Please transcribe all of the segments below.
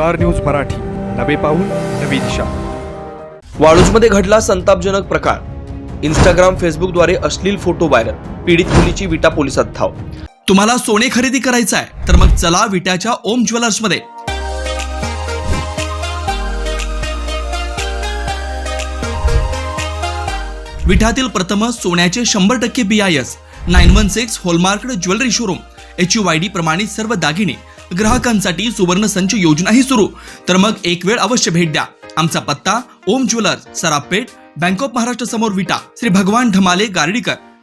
Star news Marathi. नवे पाऊल नवी दिशा. वाळूजमध्ये घडला संतापजनक प्रकार. इंस्टाग्राम फेसबुकद्वारे अश्लील फोटो व्हायरल पीडित मुलीची विटा पोलिसात धाव. तुम्हाला सोने खरेदी करायचं आहे तर मग चला विट्याच्या ओम ज्वेलर्समध्ये विठ्यातील प्रथम सोन्याचे शंभर टक्के B I S nine one six hallmark jewellery showroom H U Y D प्रमाणित सर्व दागिने ग्राहकांसाठी सुवर्ण संच योजनाही सुरू. तर मग एक वेळ अवश्य भेट द्या. आमचा पत्ता ओम ज्वेलर्स सराफपेठ बँक ऑफ महाराष्ट्र समोर विटा श्री भगवान ढमाले गार्डीकर.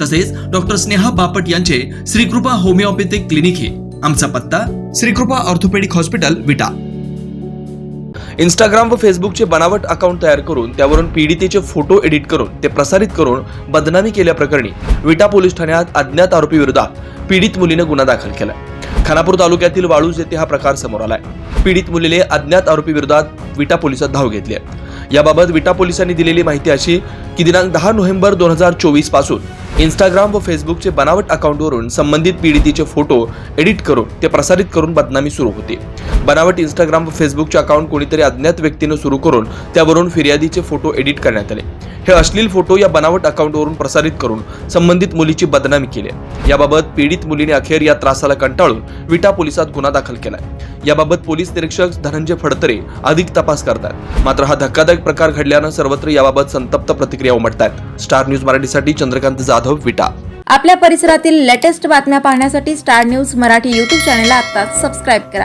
तसेच डॉक्टर स्नेहा बापट यांचे श्रीकृपा होमिओपॅथिक क्लिनिक हे. आमचा पत्ता Shrikrupa orthopaedic hospital Vita. Instagram व फेसबुकचे बनावट अकाउंट तयार करून त्यावरून पीडितेचे फोटो एडिट करून ते प्रसारित करून बदनामी केल्याप्रकरणी विटा पोलीस ठाण्यात अज्ञात आरोपी विरोधात पीडित मुलीने गुन्हा दाखल केला. खानापूर तालुक्यातील वाळूज येथे हा प्रकार समोर आलाय. पीडित मुलीने अज्ञात आरोपी विरोधात विटा पोलिसात धाव घेतली आहे. याबाबत विटा पोलिसांनी दिलेली माहिती अशी की दिनांक दहा नोव्हेंबर दोन हजार चोवीसपासून इंस्टाग्राम व फेसबुकचे बनावट अकाउंटवरून संबंधित पीडितीचे फोटो एडिट करून ते प्रसारित करून बदनामी सुरू होती. बनावट इंस्टाग्राम व फेसबुकचे अकाउंट कोणीतरी अज्ञात व्यक्तीनं सुरू करून त्यावरून फिर्यादीचे फोटो एडिट करण्यात आले. हे अश्लील फोटो या बनावट अकाउंटवरून प्रसारित करून संबंधित मुलीची बदनामी केली याबाबत पीडित मुलीने अखेर या त्रासाला कंटाळून विटा पोलिसात गुन्हा दाखल केला याबाबत पोलीस निरीक्षक धनंजय फडतरे अधिक तपास करतात मात्र हा धक्कादायक प्रकार घडल्यानं सर्वत्र याबाबत संतप्त प्रतिक्रिया उमटत आहेत स्टार न्यूज मराठीसाठी चंद्रकांत जाधव विटा. आपल्या परिसरातील लेटेस्ट बातम्या पाहण्यासाठी स्टार न्यूज मराठी यूट्यूब चॅनलला आता सबस्क्राईब करा.